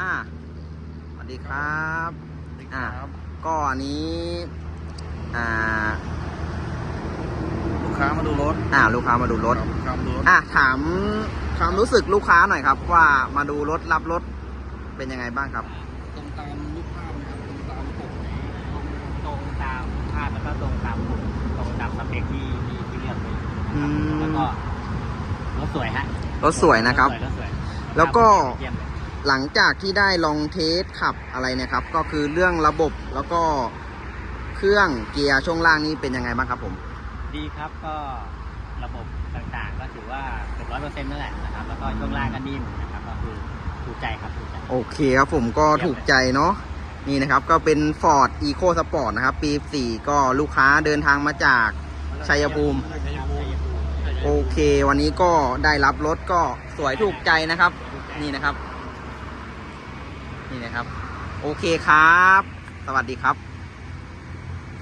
อ่าสวัสดีครับอ่าครับก็อันนี้อ่าลูกค้ามาดูรถอ่าลูกค้ามาดูรถคบลูกค้ามาดูรถอะถามความรู้สึกลูกค้าหน่อยครับ ว่ามาดูรถรับรถเป็นยังไงบ้างครับตรงตามรูปภาพนะครับตรงตามปกนี้ตรงตามภาพแล้วก็ตรงตามหุ่นตรงตามสเปคที่ที่ที่เลือกไว้อืมแล้วก็รถสวยฮะรถสวยนะครับรถสวยแล้วก็เยี่ยมเลย หลังจากที่ได้ลองเทสขับอะไรเนะครับ ก็คือเรื่องระบบแล้วก็เครื่องเกียร์ช่วงล่างนี้เป็นยังไงบ้างครับผม ดีครับก็ระบบต่างๆ ก็ถือว่าเกือบร้อยเปอร์เซ็นต์นั่นแหละนะครับแล้วก็ช่วงล่างก็นิ่มนะครับก็คือถูกใจครับถูกใจโอเคครับผมก็ถูกใจเนาะนี่นะครับก็เป็น Ford Eco Sport นะครับ ปี 4 ก็ลูกค้าเดินทางมาจากชัยภูมิชัยภูมิโอเค วันนี้ก็ได้รับรถก็สวยถูกใจนะครับ นี่นะครับ นี่นะครับ โอเคครับ สวัสดีครับ